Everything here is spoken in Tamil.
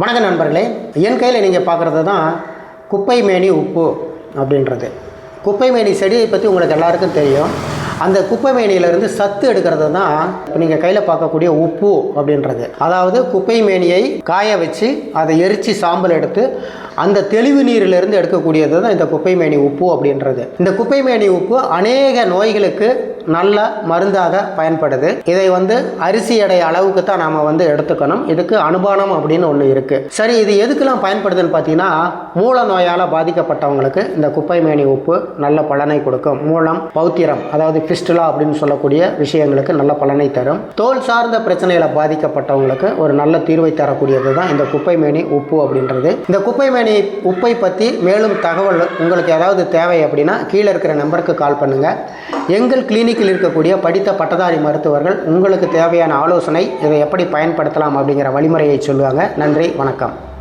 வணக்க நண்பர்களே. என் கையில் நீங்கள் பார்க்குறது தான் குப்பை மேனி உப்பு அப்படின்றது. குப்பை மேனி செடியை பற்றி உங்களுக்கு எல்லாருக்கும் தெரியும். அந்த குப்பை மேனியிலிருந்து சத்து எடுக்கிறது தான் இப்போ நீங்கள் கையில் பார்க்கக்கூடிய உப்பு அப்படின்றது. அதாவது குப்பை மேனியை காய வச்சு அதை எரித்து சாம்பல் எடுத்து அந்த தெளிவு நீரிலிருந்து எடுக்கக்கூடியது தான் இந்த குப்பை மேனி உப்பு அப்படின்றது. இந்த குப்பை மேனி உப்பு அநேக நோய்களுக்கு நல்ல மருந்தாக பயன்படுது. இதை வந்து அரிசி எடை அளவுக்கு தான் நாம் வந்து எடுத்துக்கணும். இதுக்கு அனுபானம் அப்படின்னு ஒன்று இருக்குது சரி இது எதுக்கெல்லாம் பயன்படுதுன்னு பார்த்தீங்கன்னா மூல நோயால் பாதிக்கப்பட்டவங்களுக்கு இந்த குப்பை மேனி உப்பு நல்ல பலனை கொடுக்கும். மூலம் பௌத்திரம் அதாவது பிஸ்டுலா அப்படின்னு சொல்லக்கூடிய விஷயங்களுக்கு நல்ல பலனை தரும். தோல் சார்ந்த பிரச்சனைகளை பாதிக்கப்பட்டவங்களுக்கு ஒரு நல்ல தீர்வை தரக்கூடியது தான் இந்த குப்பை மேனி உப்பு அப்படின்றது. இந்த குப்பை மேனி உப்பை பற்றி மேலும் தகவல் உங்களுக்கு ஏதாவது தேவை அப்படின்னா கீழே இருக்கிற நம்பருக்கு கால் பண்ணுங்கள் எங்கள் கிளினிக்கில் இருக்கக்கூடிய படித்த பட்டதாரி மருத்துவர்கள் உங்களுக்கு தேவையான ஆலோசனை இதை எப்படி பயன்படுத்தலாம்? அப்படிங்கிற வழிமுறையை சொல்லுவாங்க. நன்றி வணக்கம்.